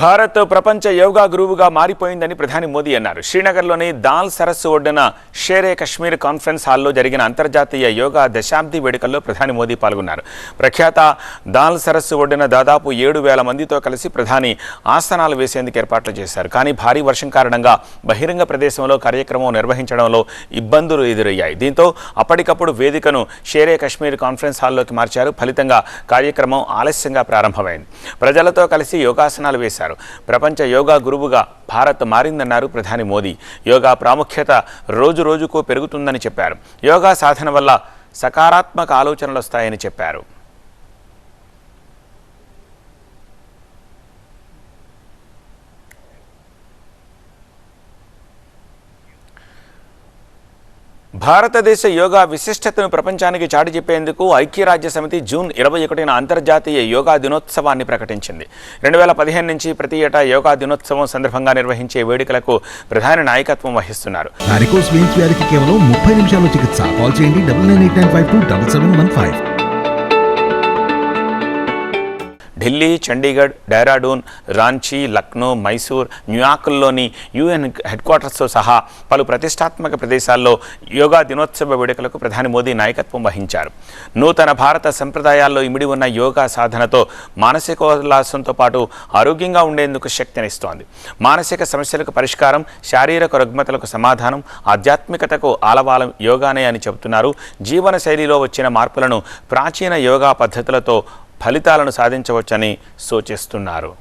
భారత్ ప్రపంచ యోగా గురువుగా మారిపోయిందని ప్రధాని మోదీ అన్నారు. శ్రీనగర్లోని దాల్ సరస్సు ఒడ్డున షేరే కశ్మీర్ కాన్ఫరెన్స్ హాల్లో జరిగిన అంతర్జాతీయ యోగా దశాబ్ది వేడుకల్లో ప్రధాని మోదీ పాల్గొన్నారు. ప్రఖ్యాత దాల్ సరస్సు ఒడ్డున దాదాపు ఏడు వేల మందితో కలిసి ప్రధాని ఆసనాలు వేసేందుకు ఏర్పాట్లు చేశారు. కానీ భారీ వర్షం కారణంగా బహిరంగ ప్రదేశంలో కార్యక్రమం నిర్వహించడంలో ఇబ్బందులు ఎదురయ్యాయి. దీంతో అప్పటికప్పుడు వేదికను షేరే కశ్మీర్ కాన్ఫరెన్స్ హాల్లోకి మార్చారు. ఫలితంగా కార్యక్రమం ఆలస్యంగా ప్రారంభమైంది. ప్రజలతో కలిసి యోగాసనాలు వేశారు. ప్రపంచ యోగా గురువుగా భారత్ మారిందన్నారు ప్రధాని మోదీ. యోగా ప్రాముఖ్యత రోజు రోజుకు పెరుగుతుందని చెప్పారు. యోగా సాధన వల్ల సకారాత్మక ఆలోచనలు వస్తాయని చెప్పారు. భారతదేశ యోగా విశిష్టతను ప్రపంచానికి చాటి చెప్పేందుకు ఐక్యరాజ్య సమితి జూన్ ఇరవై ఒకటిన అంతర్జాతీయ యోగా దినోత్సవాన్ని ప్రకటించింది. రెండు వేల పదిహేను నుంచి ప్రతి ఏటా యోగా దినోత్సవం సందర్భంగా నిర్వహించే వేడుకలకు ప్రధాన నాయకత్వం వహిస్తున్నారు. వారికోస్ కేవలం ముప్పై నిమిషాల్లో చికిత్స. కాల్ చేయండి ఢిల్లీ చండీగఢ్ డెహ్రాడూన్ రాంచీ లక్నో మైసూర్ న్యూయార్క్లోని యుఎన్ హెడ్ క్వార్టర్స్తో సహా పలు ప్రతిష్టాత్మక ప్రదేశాల్లో యోగా దినోత్సవ వేడుకలకు ప్రధాని మోదీ నాయకత్వం వహించారు. నూతన భారత సంప్రదాయాల్లో ఇమిడి ఉన్న యోగా సాధనతో మానసికోల్లాసంతో పాటు ఆరోగ్యంగా ఉండేందుకు శక్తినిస్తోంది. మానసిక సమస్యలకు పరిష్కారం శారీరక రుగ్మతలకు సమాధానం ఆధ్యాత్మికతకు ఆలవాలం యోగానే అని చెబుతున్నారు. జీవన శైలిలో వచ్చిన మార్పులను ప్రాచీన యోగా పద్ధతులతో ఫలితాలను సాధించవచ్చని సూచిస్తున్నారు.